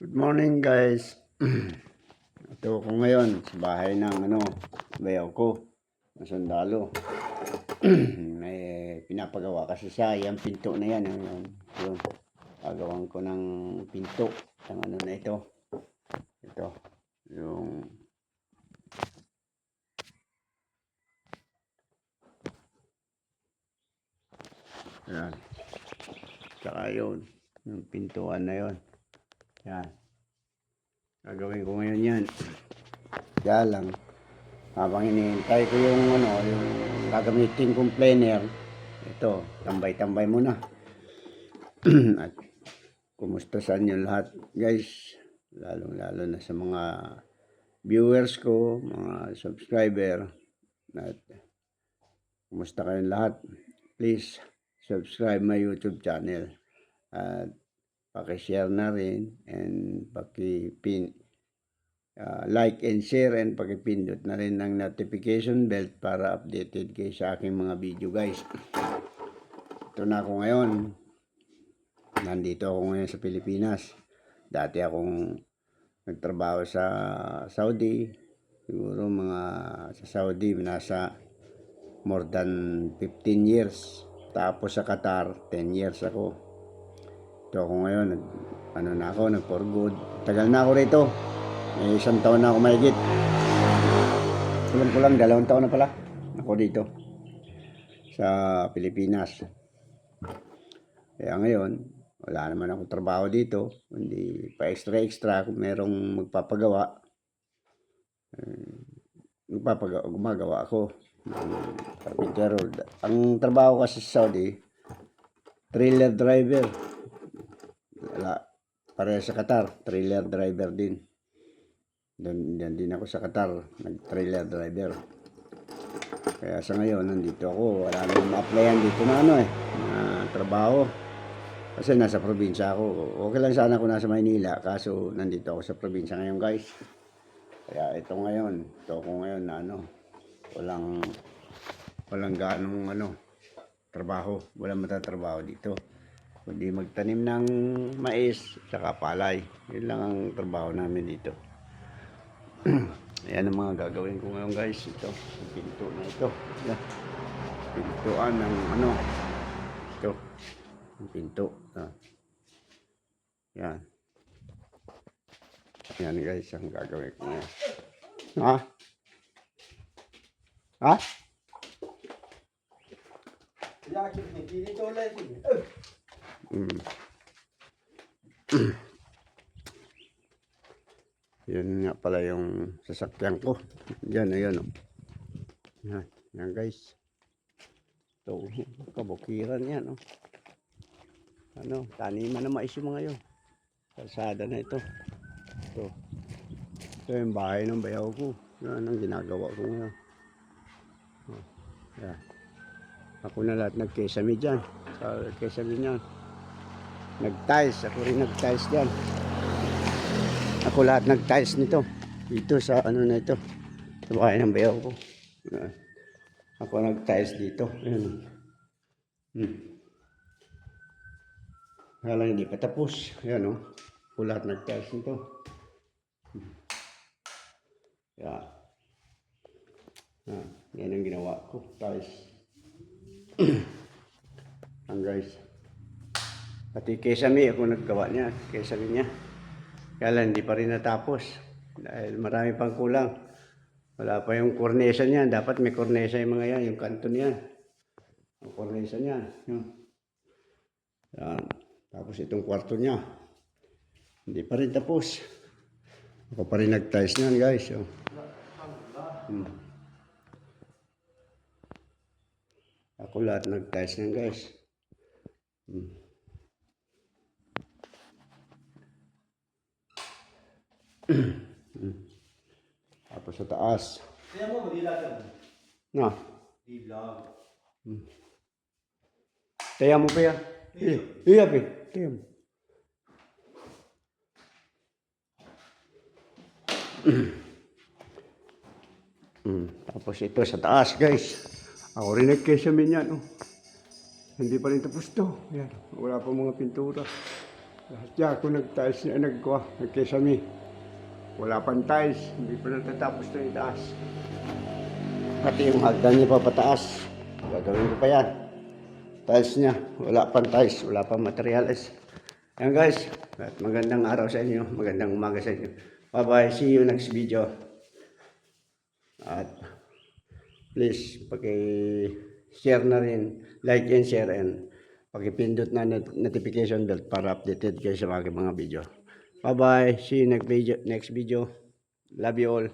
Good morning guys. Ito ako ngayon sa bahay ng ano, bayaw ko, ng sundalo. May pinapagawa kasi siya, yung pinto na yan. Yung, yung, yung gagawan ko ng pinto. Ang ano na ito. Ito. Yung Yan. Tsaka yun. Yung pintuan na yun. Yan. Gagawin ko ngayon yan. Kaya lang, habang hinihintay ko yung ano, yung gagamitin kong planer, ito, tambay-tambay muna. At kumusta sa inyo lahat, guys? Lalong-lalo na sa mga viewers ko, mga subscriber. At kumusta kayong lahat? Please, subscribe my YouTube channel. At paki-share na rin and paki-pin ah, like and share and paki-pindot na rin ng notification bell para updated kayo sa aking mga video guys. Ito na ako ngayon. Nandito ako ngayon sa Pilipinas. Dati akong nagtrabaho sa Saudi. Siguro mga sa Saudi nasa more than 15 years. Tapos sa Qatar, 10 years ako. Ito ako ngayon, nag, ano na ako, nag for good. Tagal na ako rito. May isang taon na ako mahigit. Kulang kulang, dalawang taon na pala. Ako dito. Sa Pilipinas. Kaya ngayon, wala naman ako trabaho dito. Hindi pa extra-extra kung merong magpapagawa. Eh, magpapagawa, gumagawa ako. ng Carpintero. Ang trabaho kasi sa Saudi, trailer driver. Wala. Pareha sa Qatar, trailer driver din. Doon din, din ako sa Qatar, nag-trailer driver. Kaya sa ngayon, nandito ako. Wala nang ma-applyan dito na ano eh, na trabaho. Kasi nasa probinsya ako. Okay lang sana ako nasa Maynila, kaso nandito ako sa probinsya ngayon guys. Kaya ito ngayon, ito ako ngayon na ano, walang, walang ganong ano, trabaho. Walang matatrabaho dito kundi magtanim ng mais saka palay. Yun lang ang trabaho namin dito. Ayan ang mga gagawin ko ngayon guys. Ito, pinto na ito. Pintuan ng ano. Ito. Pinto. Ah. Yan. Yan guys ang gagawin ko ngayon. Ha? Ha? Mm. Yun nga pala yung sasakyan ko. Yan, ayan o. Yan, yan guys. Ito, kabukiran yan o. Ano, taniman na mais yung mga yun. Kalsada na ito. Ito. Ito yung bahay ng bayaw ko. Yan ang ginagawa ko ngayon. Oh, yan. Ako na lahat nagkesame dyan. Sa kesame niyan. Nag-tiles. Ako rin nag-tiles dyan. Ako lahat nag-tiles nito. Dito sa ano na ito. Sa bahay ng bayaw ko. Ah, Ako nag-tiles dito. Ayan. Hmm. Lang hindi pa tapos. Ayan o. Ako lahat nag-tiles nito. Hmm. Kaya. Ah, yan ang ginawa ko. Tiles. Ang guys. Pati kesame ako naggawa niya. Kesame niya. Kaya hindi pa rin natapos. Dahil marami pang kulang. Wala pa yung cornesa niya. Dapat may cornesa yung mga yan. Yung kanto niya. Ang cornesa niya. Yan. Tapos itong kwarto niya. Hindi pa rin tapos. Ako pa rin nag-tiles niyan guys. Oh. Hmm. Ako lahat nag-tiles niyan guys. Hmm. Tapos sa taas. Kaya mo, madila ka. Na. Di-vlog. Taya mo pa yan. Iya, pe. Taya mo. Mm, tapos ito sa taas guys. Ako rin nagkesame niyan. Oh. Hindi pa rin tapos to. Yan. Wala pa mga pintura. Lahat yan, ako nag-tiles na nagkuha, nagkesami. Wala pang tiles, hindi pa natatapos na yung taas. Pati yung hagdan niya pa pataas. Gagawin ko pa yan. Tiles niya, wala pang tiles, wala pang materials. Yan guys, at magandang araw sa inyo, magandang umaga sa inyo. Bye bye, see you next video. At please, paki-share na rin, like and share and pakipindot na not- notification bell para updated kayo sa aking mga video. Bye bye, see you next video. Next video. Love you all.